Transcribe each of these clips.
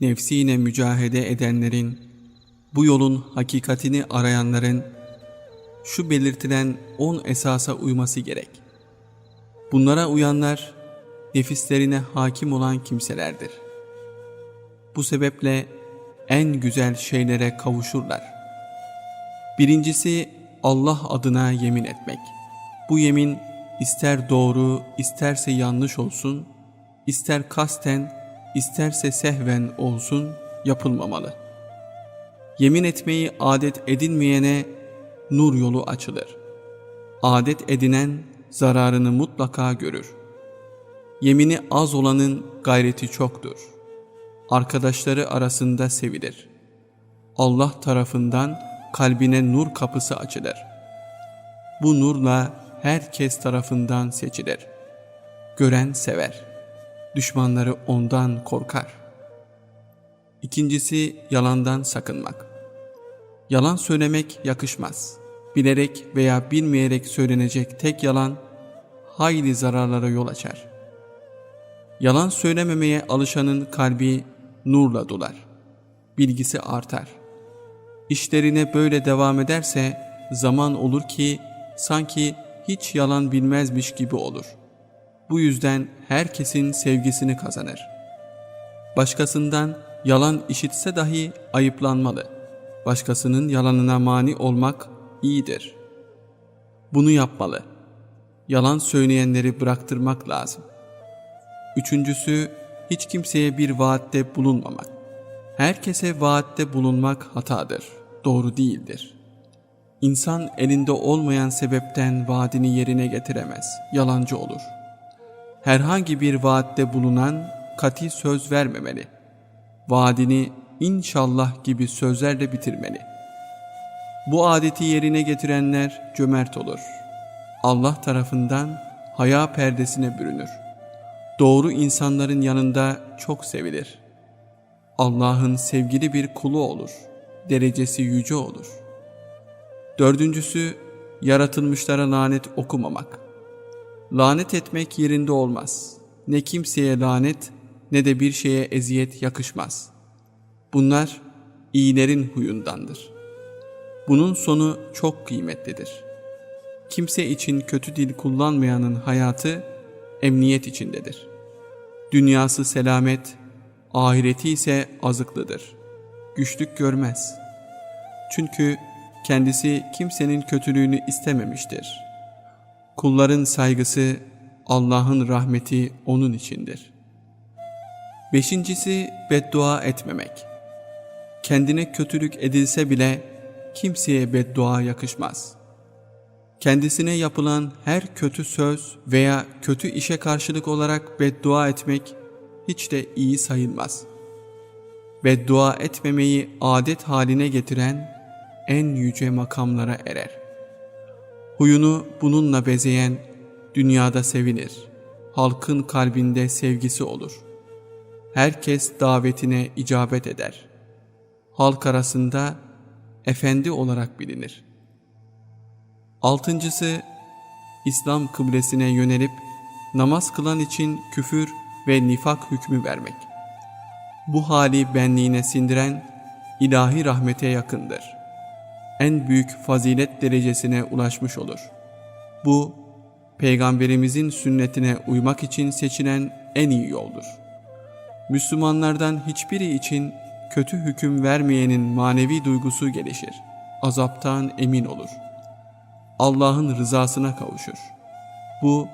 nefsiyle mücahede edenlerin, bu yolun hakikatini arayanların şu belirtilen on esasa uyması gerek. Bunlara uyanlar nefislerine hakim olan kimselerdir. Bu sebeple en güzel şeylere kavuşurlar. Birincisi Allah adına yemin etmek. Bu yemin ister doğru, isterse yanlış olsun, ister kasten, isterse sehven olsun yapılmamalı. Yemin etmeyi adet edinmeyene nur yolu açılır. Adet edinen zararını mutlaka görür. Yemini az olanın gayreti çoktur. Arkadaşları arasında sevilir. Allah tarafından kalbine nur kapısı açılır. Bu nurla herkes tarafından seçilir. Gören sever. Düşmanları ondan korkar. İkincisi yalandan sakınmak. Yalan söylemek yakışmaz. Bilerek veya bilmeyerek söylenecek tek yalan hayli zararlara yol açar. Yalan söylememeye alışanın kalbi nurla dolar. Bilgisi artar. İşlerine böyle devam ederse zaman olur ki sanki hiç yalan bilmezmiş gibi olur. Bu yüzden herkesin sevgisini kazanır. Başkasından yalan işitse dahi ayıplanmalı. Başkasının yalanına mani olmak iyidir. Bunu yapmalı. Yalan söyleyenleri bıraktırmak lazım. Üçüncüsü, hiç kimseye bir vaatte bulunmamak. Herkese vaatte bulunmak hatadır, doğru değildir. İnsan elinde olmayan sebepten vaadini yerine getiremez, yalancı olur. Herhangi bir vaatte bulunan kati söz vermemeli. Vaadini inşallah gibi sözlerle bitirmeli. Bu adeti yerine getirenler cömert olur. Allah tarafından haya perdesine bürünür. Doğru insanların yanında çok sevilir. Allah'ın sevgili bir kulu olur. Derecesi yüce olur. Dördüncüsü, yaratılmışlara lanet okumamak. Lanet etmek yerinde olmaz. Ne kimseye lanet ne de bir şeye eziyet yakışmaz. Bunlar iyilerin huyundandır. Bunun sonu çok kıymetlidir. Kimse için kötü dil kullanmayanın hayatı emniyet içindedir. Dünyası selamet, ahireti ise azıklıdır. Güçlük görmez. Çünkü kendisi kimsenin kötülüğünü istememiştir. Kulların saygısı, Allah'ın rahmeti onun içindir. Beşincisi beddua etmemek. Kendine kötülük edilse bile kimseye beddua yakışmaz. Kendisine yapılan her kötü söz veya kötü işe karşılık olarak beddua etmek hiç de iyi sayılmaz. Beddua etmemeyi adet haline getiren en yüce makamlara erer. Huyunu bununla bezeyen dünyada sevilir. Halkın kalbinde sevgisi olur. Herkes davetine icabet eder. Halk arasında efendi olarak bilinir. Altıncısı, İslam kıblesine yönelip namaz kılan için küfür ve nifak hükmü vermek. Bu hali benliğine sindiren ilahi rahmete yakındır. En büyük fazilet derecesine ulaşmış olur. Bu, Peygamberimizin sünnetine uymak için seçilen en iyi yoldur. Müslümanlardan hiçbiri için kötü hüküm vermeyenin manevi duygusu gelişir. Azaptan emin olur. Allah'ın rızasına kavuşur. Bu,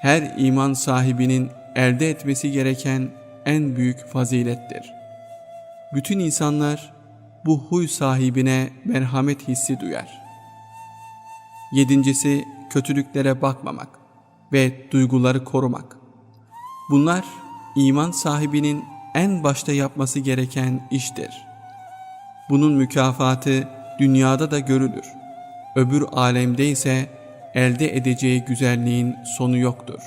her iman sahibinin elde etmesi gereken en büyük fazilettir. Bütün insanlar bu huy sahibine merhamet hissi duyar. Yedincisi kötülüklere bakmamak ve duyguları korumak. Bunlar iman sahibinin en başta yapması gereken iştir. Bunun mükafatı dünyada da görülür. Öbür alemde ise elde edeceği güzelliğin sonu yoktur.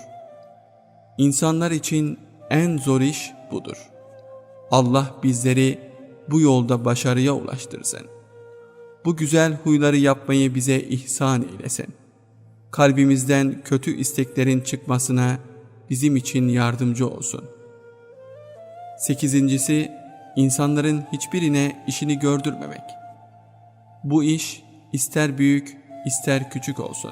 İnsanlar için en zor iş budur. Allah bizleri bu yolda başarıya ulaştırsın. Bu güzel huyları yapmayı bize ihsan eylesin. Kalbimizden kötü isteklerin çıkmasına bizim için yardımcı olsun. Sekizincisi insanların hiçbirine işini gördürmemek. Bu iş ister büyük ister küçük olsun.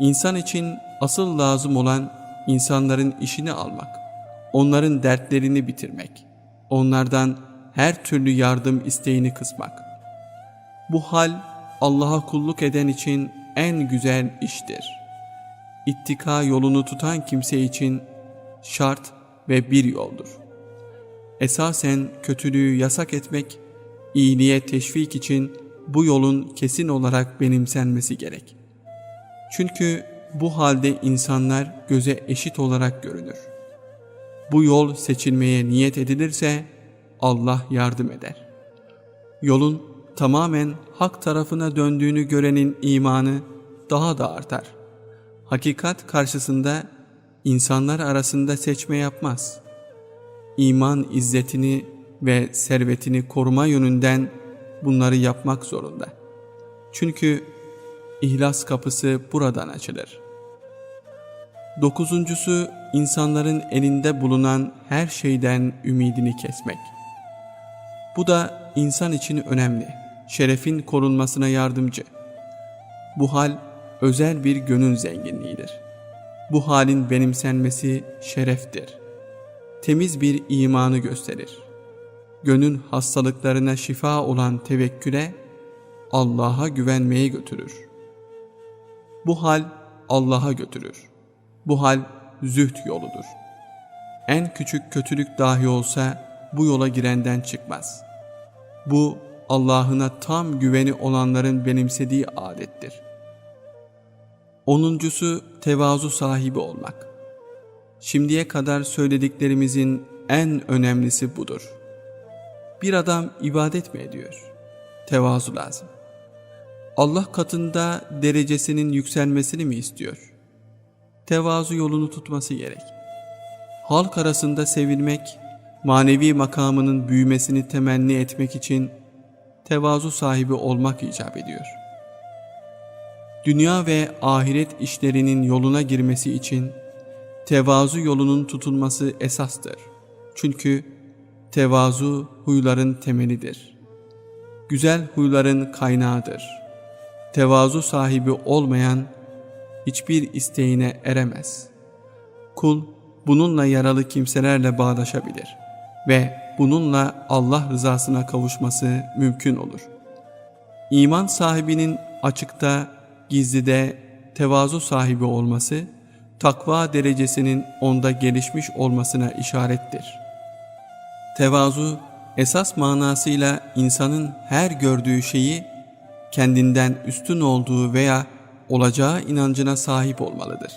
İnsan için asıl lazım olan insanların işini almak, onların dertlerini bitirmek, onlardan her türlü yardım isteğini kısmak. Bu hal Allah'a kulluk eden için en güzel iştir. İttika yolunu tutan kimse için şart ve bir yoldur. Esasen kötülüğü yasak etmek, iyiliğe teşvik için bu yolun kesin olarak benimsenmesi gerek. Çünkü bu halde insanlar göze eşit olarak görünür. Bu yol seçilmeye niyet edilirse Allah yardım eder. Yolun tamamen hak tarafına döndüğünü görenin imanı daha da artar. Hakikat karşısında insanlar arasında seçme yapmaz. İman izzetini ve servetini koruma yönünden bunları yapmak zorunda. Çünkü ihlas kapısı buradan açılır. Dokuzuncusu insanların elinde bulunan her şeyden ümidini kesmek. Bu da insan için önemli. Şerefin korunmasına yardımcı. Bu hal özel bir gönül zenginliğidir. Bu halin benimsenmesi şereftir. Temiz bir imanı gösterir. Gönül hastalıklarına şifa olan tevekküle Allah'a güvenmeye götürür. Bu hal Allah'a götürür. Bu hal zühd yoludur. En küçük kötülük dahi olsa bu yola girenden çıkmaz. Bu Allah'ına tam güveni olanların benimsediği adettir. Onuncusu tevazu sahibi olmak. Şimdiye kadar söylediklerimizin en önemlisi budur. Bir adam ibadet mi ediyor? Tevazu lazım. Allah katında derecesinin yükselmesini mi istiyor? Tevazu yolunu tutması gerek. Halk arasında sevilmek, manevi makamının büyümesini temenni etmek için tevazu sahibi olmak icap ediyor. Dünya ve ahiret işlerinin yoluna girmesi için tevazu yolunun tutulması esastır. Çünkü tevazu huyların temelidir. Güzel huyların kaynağıdır. Tevazu sahibi olmayan hiçbir isteğine eremez. Kul bununla yaralı kimselerle bağdaşabilir ve bununla Allah rızasına kavuşması mümkün olur. İman sahibinin açıkta, gizlide tevazu sahibi olması, takva derecesinin onda gelişmiş olmasına işarettir. Tevazu, esas manasıyla insanın her gördüğü şeyi kendinden üstün olduğu veya olacağı inancına sahip olmalıdır.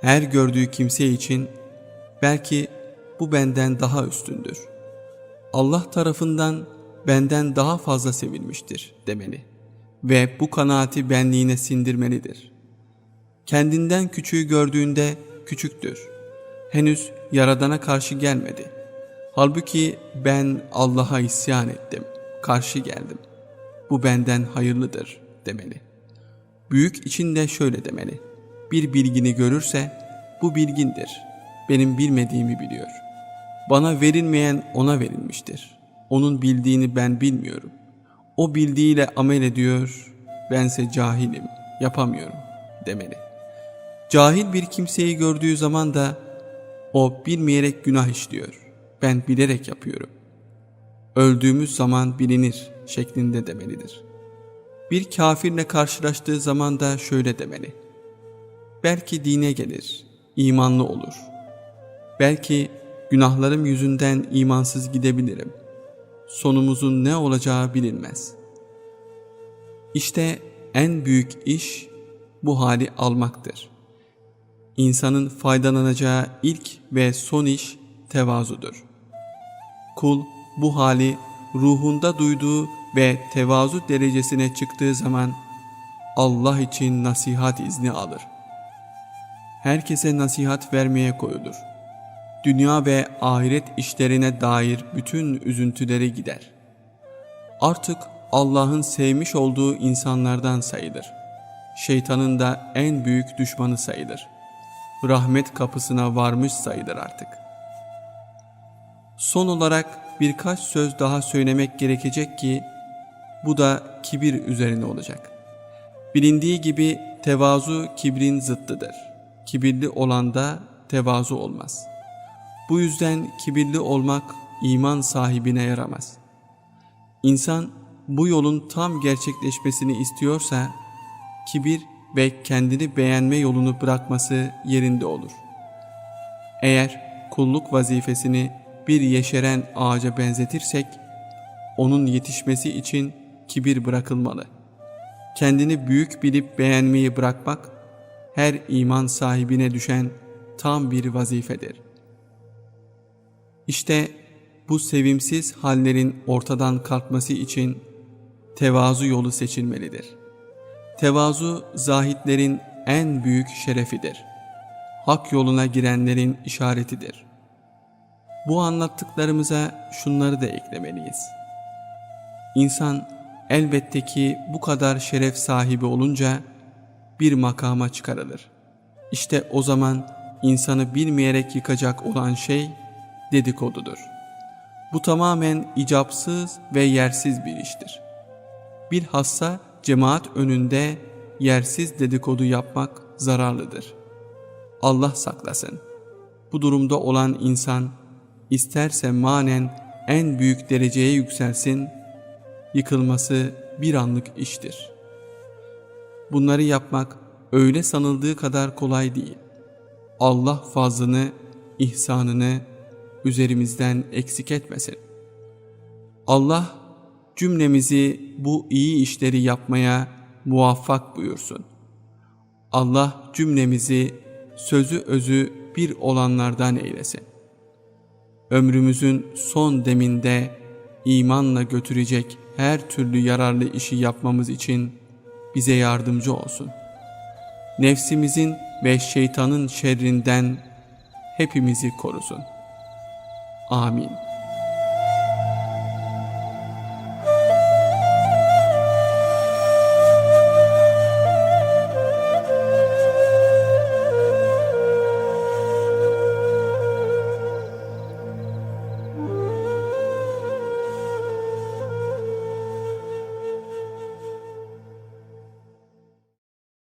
Her gördüğü kimse için belki bu benden daha üstündür. Allah tarafından benden daha fazla sevilmiştir demeli ve bu kanaati benliğine sindirmelidir. Kendinden küçüğü gördüğünde küçüktür. Henüz Yaradan'a karşı gelmedi. Halbuki ben Allah'a isyan ettim, karşı geldim. Bu benden hayırlıdır demeli. Büyük içinde şöyle demeli. Bir bilgini görürse bu bilgindir. Benim bilmediğimi biliyor. Bana verilmeyen ona verilmiştir. Onun bildiğini ben bilmiyorum. O bildiğiyle amel ediyor, bense cahilim, yapamıyorum demeli. Cahil bir kimseyi gördüğü zaman da o bilmeyerek günah işliyor. Ben bilerek yapıyorum. Öldüğümüz zaman bilinir şeklinde demelidir. Bir kafirle karşılaştığı zaman da şöyle demeli. Belki dine gelir, imanlı olur. Belki günahlarım yüzünden imansız gidebilirim. Sonumuzun ne olacağı bilinmez. İşte en büyük iş bu hali almaktır. İnsanın faydalanacağı ilk ve son iş tevazudur. Kul bu hali ruhunda duyduğu ve tevazu derecesine çıktığı zaman Allah için nasihat izni alır. Herkese nasihat vermeye koyulur. Dünya ve ahiret işlerine dair bütün üzüntüleri gider. Artık Allah'ın sevmiş olduğu insanlardan sayılır. Şeytanın da en büyük düşmanı sayılır. Rahmet kapısına varmış sayılır artık. Son olarak birkaç söz daha söylemek gerekecek ki bu da kibir üzerine olacak. Bilindiği gibi tevazu kibrin zıttıdır. Kibirli olan da tevazu olmaz. Bu yüzden kibirli olmak iman sahibine yaramaz. İnsan bu yolun tam gerçekleşmesini istiyorsa kibir ve kendini beğenme yolunu bırakması yerinde olur. Eğer kulluk vazifesini bir yeşeren ağaca benzetirsek, onun yetişmesi için kibir bırakılmalı. Kendini büyük bilip beğenmeyi bırakmak, her iman sahibine düşen tam bir vazifedir. İşte bu sevimsiz hallerin ortadan kalkması için tevazu yolu seçilmelidir. Tevazu zahitlerin en büyük şerefidir. Hak yoluna girenlerin işaretidir. Bu anlattıklarımıza şunları da eklemeliyiz. İnsan elbette ki bu kadar şeref sahibi olunca bir makama çıkarılır. İşte o zaman insanı bilmeyerek yıkacak olan şey dedikodudur. Bu tamamen icapsız ve yersiz bir iştir. Bilhassa cemaat önünde yersiz dedikodu yapmak zararlıdır. Allah saklasın. Bu durumda olan insan isterse manen en büyük dereceye yükselsin, yıkılması bir anlık iştir. Bunları yapmak öyle sanıldığı kadar kolay değil. Allah fazlını, ihsanını üzerimizden eksik etmesin. Allah cümlemizi bu iyi işleri yapmaya muvaffak buyursun. Allah cümlemizi sözü özü bir olanlardan eylesin. Ömrümüzün son deminde imanla götürecek her türlü yararlı işi yapmamız için bize yardımcı olsun. Nefsimizin ve şeytanın şerrinden hepimizi korusun. Amin.